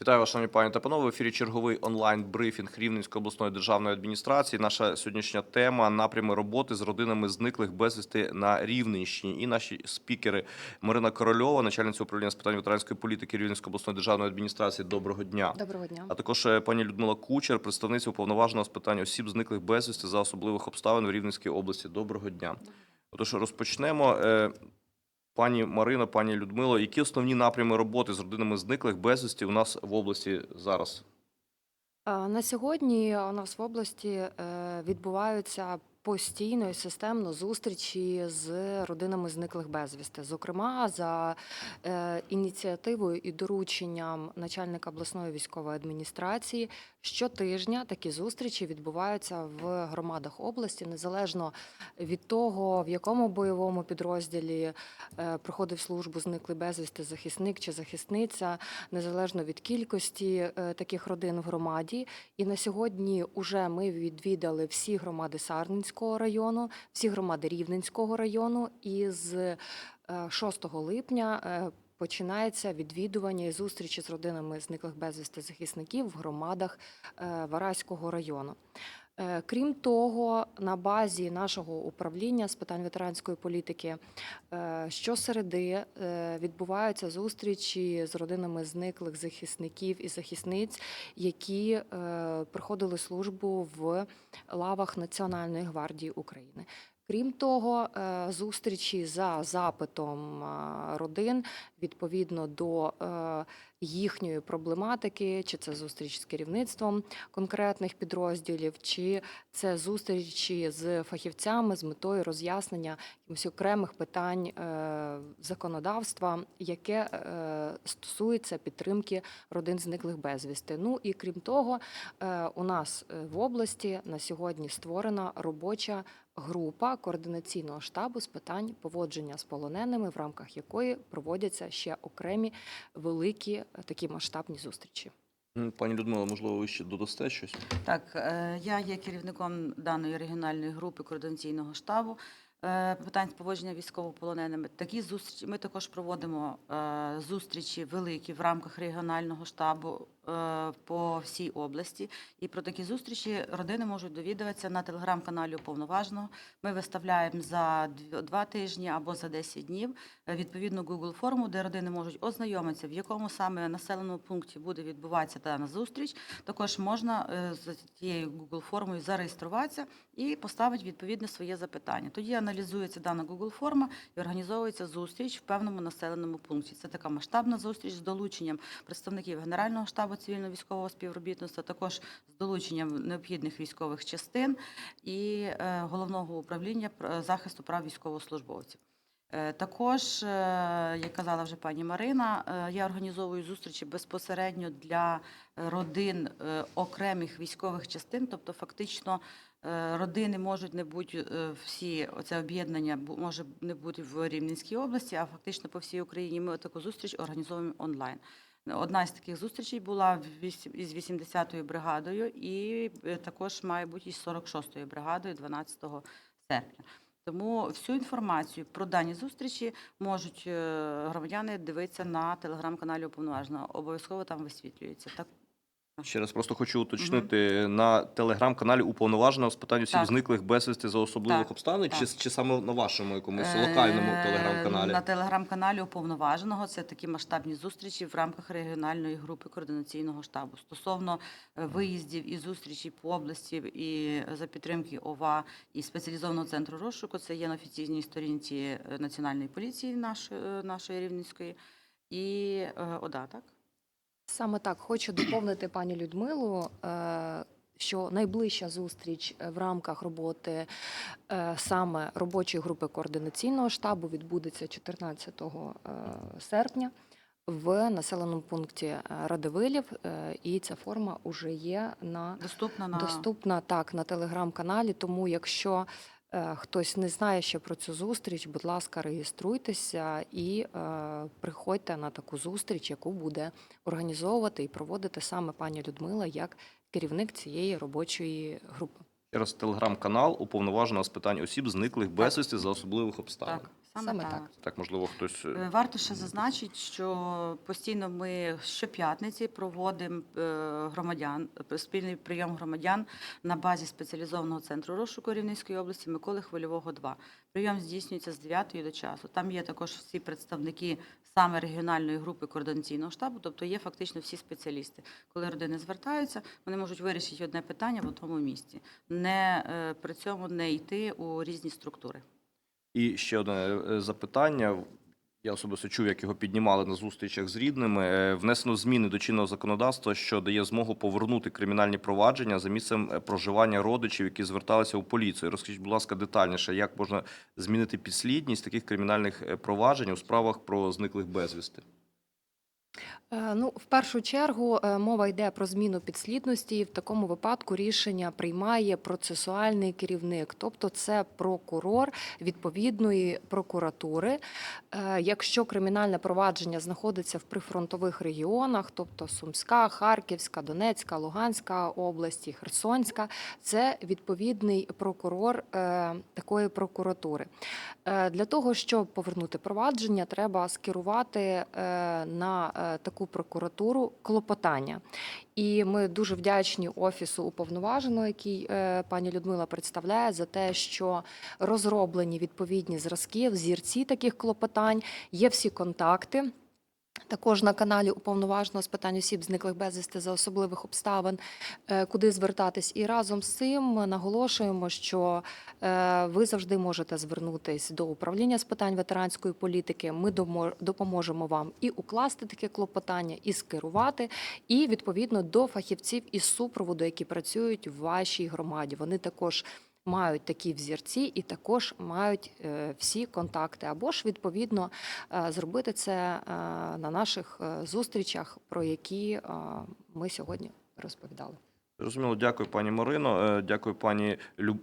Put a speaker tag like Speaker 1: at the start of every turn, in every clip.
Speaker 1: Вітаю вас, шановні пані та панове. В ефірі черговий онлайн-брифінг Рівненської обласної державної адміністрації. Наша сьогоднішня тема напрями роботи з родинами зниклих безвісти на Рівненщині. І наші спікери Марина Корольова, начальниця управління з питань ветеранської політики Рівненської обласної державної адміністрації. Доброго дня.
Speaker 2: Доброго дня.
Speaker 1: А також е, пані Людмила Кучер, представниця уповноваженого з питань осіб зниклих безвісти за особливих обставин в Рівненській області. Доброго дня. Отож, розпочнемо. Е, Пані Марино, пані Людмило, які основні напрями роботи з родинами зниклих безвісті у нас в області зараз?
Speaker 2: На сьогодні у нас в області е, відбуваються постійно і системно зустрічі з родинами зниклих безвісти. Зокрема, за е, ініціативою і дорученням начальника обласної військової адміністрації щотижня такі зустрічі відбуваються в громадах області, незалежно від того, в якому бойовому підрозділі е, проходив службу зниклий безвісти захисник чи захисниця, незалежно від кількості е, таких родин в громаді. І на сьогодні вже ми відвідали всі громади Сарненського району, всі громади Рівненського району. І з е, 6 липня е, починається відвідування і зустрічі з родинами зниклих безвісти захисників в громадах е, Вараського району. Е, Крім того, на базі нашого управління з питань ветеранської політики е, щосереди відбуваються зустрічі з родинами зниклих захисників і захисниць, які проходили службу в лавах Національної гвардії України. Крім того, е, зустрічі за запитом е, родин відповідно до е, їхньої проблематики, чи це зустріч з керівництвом конкретних підрозділів, чи це зустрічі з фахівцями з метою роз'яснення якихось окремих питань е, законодавства, яке е, стосується підтримки родин зниклих безвісти. Ну і крім того, е, у нас в області на сьогодні створена робоча група координаційного штабу з питань поводження з полоненими, в рамках якої проводяться ще окремі великі такі масштабні зустрічі.
Speaker 1: Пані Людмила, можливо, ви ще додасте щось?
Speaker 3: Так, е, я є керівником даної регіональної групи координаційного штабу е, питань з поводження військовополоненими. Такі зустрічі ми також проводимо е, зустрічі великі в рамках регіонального штабу по всій області. І про такі зустрічі родини можуть довідуватися на телеграм-каналі уповноваженого. Ми виставляємо за дв- два тижні або за 10 днів е, відповідну Google форму, де родини можуть ознайомитися, в якому саме населеному пункті буде відбуватися дана зустріч. Також можна е, з тією Google формою зареєструватися і поставити відповідне своє запитання. Тоді аналізується дана Google форма і організовується зустріч в певному населеному пункті. Це така масштабна зустріч з долученням представників Генерального штабу цивільно-військового співробітництва, також з долученням необхідних військових частин і е, головного управління захисту прав військовослужбовців. Е, Також, е, як казала вже пані Марина, я організовую зустрічі безпосередньо для родин окремих військових частин, тобто фактично родини можуть не бути всі, оце об'єднання може не бути в Рівненській області, а фактично по всій Україні. Ми таку зустріч організовуємо онлайн. Одна з таких зустрічей була із 80-ю бригадою, і е, також має бути із 46-ю бригадою 12 серпня. Тому всю інформацію про дані зустрічі можуть е, громадяни дивитися на телеграм-каналі уповноваженого. Обов'язково там висвітлюється. Так
Speaker 1: Ще раз просто хочу уточнити на телеграм-каналі уповноваженого з питань осіб
Speaker 3: Так.
Speaker 1: зниклих безвісти за особливих
Speaker 3: Так,
Speaker 1: обставин, чи,
Speaker 3: так.
Speaker 1: чи саме на вашому якомусь
Speaker 3: Е,
Speaker 1: локальному телеграм-каналі?
Speaker 3: На телеграм-каналі уповноваженого це такі масштабні зустрічі в рамках регіональної групи координаційного штабу. Стосовно е, виїздів і зустрічей по області і за підтримки ОВА і спеціалізованого центру розшуку, це є на офіційній сторінці е, Національної поліції нашої, е, нашої Рівненської і е, ОДА, так?
Speaker 2: Саме так хочу доповнити пані Людмилу. е, Що найближча зустріч е, в рамках роботи е, саме робочої групи координаційного штабу відбудеться 14 е, серпня в населеному пункті Радивилів, і ця форма вже є на
Speaker 3: Доступна на
Speaker 2: доступна так на телеграм-каналі. Тому, якщо хтось не знає ще про цю зустріч, будь ласка, реєструйтеся і е, приходьте на таку зустріч, яку буде організовувати і проводити саме пані Людмила як керівник цієї робочої групи.
Speaker 1: Через телеграм-канал уповноваженого з питань осіб зниклих безвісти за особливих обставин.
Speaker 3: так, Саме,
Speaker 2: Саме
Speaker 3: так.
Speaker 2: так.
Speaker 1: Так, можливо, хтось. е,
Speaker 3: Е, Варто ще зазначити, що постійно ми щоп'ятниці проводимо е, громадян спільний прийом громадян на базі спеціалізованого центру розшуку Рівненської області Миколи Хвильового 2. Прийом здійснюється з 9 до часу. Там є також всі представники саме регіональної групи координаційного штабу, тобто є фактично всі спеціалісти. Коли родини звертаються, вони можуть вирішити одне питання в одному місці, не при цьому не йти у різні структури.
Speaker 1: І ще одне е, запитання. Я особисто чув, як його піднімали на зустрічах з рідними. Е, Внесено зміни до чинного законодавства, що дає змогу повернути кримінальні провадження за місцем е, проживання родичів, які зверталися у поліцію. Розкажіть, будь ласка, детальніше, як можна змінити підслідність таких кримінальних е, проваджень у справах про зниклих безвісти?
Speaker 2: Е, Ну, в першу чергу е, мова йде про зміну підслідності. і В такому випадку рішення приймає процесуальний керівник, тобто це прокурор відповідної прокуратури. Е, Якщо кримінальне провадження знаходиться в прифронтових регіонах, тобто Сумська, Харківська, Донецька, Луганська області, Херсонська, це відповідний прокурор такої прокуратури. Для того, щоб повернути провадження, треба скерувати на таку прокуратуру клопотання. І ми дуже вдячні офісу уповноваженого, який е, пані Людмила представляє, за те, що розроблені відповідні зразки, взірці таких клопотань, є всі контакти. Також на каналі уповноваженого з питань осіб, зниклих безвісти за особливих обставин, е, куди звертатись. І разом з цим наголошуємо, що е, ви завжди можете звернутись до управління з питань ветеранської політики. Ми допоможемо вам і укласти таке клопотання, і скерувати, і відповідно до фахівців із супроводу, які працюють в вашій громаді. Вони також мають такі взірці і також мають е, всі контакти, або ж відповідно е, зробити це е, на наших зустрічах, про які ми сьогодні розповідали.
Speaker 1: Зрозуміло, дякую, пані Марино. Дякую, пані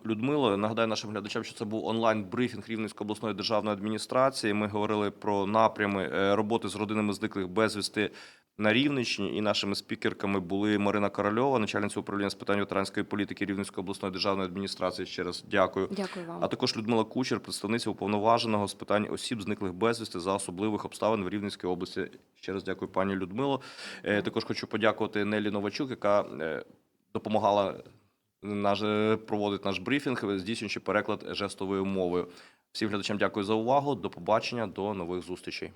Speaker 1: Людмило. Нагадаю нашим глядачам, що це був онлайн брифінг Рівненської обласної державної адміністрації. Ми говорили про напрями роботи з родинами зниклих безвісти на Рівненщині. І нашими спікерками були Марина Корольова, начальниця управління з питань ветеранської політики Рівненської обласної державної адміністрації. Ще раз дякую.
Speaker 2: Дякую вам.
Speaker 1: А також Людмила Кучер, представниця уповноваженого з питань осіб, зниклих безвісти за особливих обставин в Рівненській області. Ще раз дякую, пані Людмило. Е, Також хочу подякувати Нелі Новачук, яка е, допомагала наш е, проводити наш брифінг, здійснюючи переклад жестовою мовою. Всім глядачам дякую за увагу. До побачення, до нових зустрічей.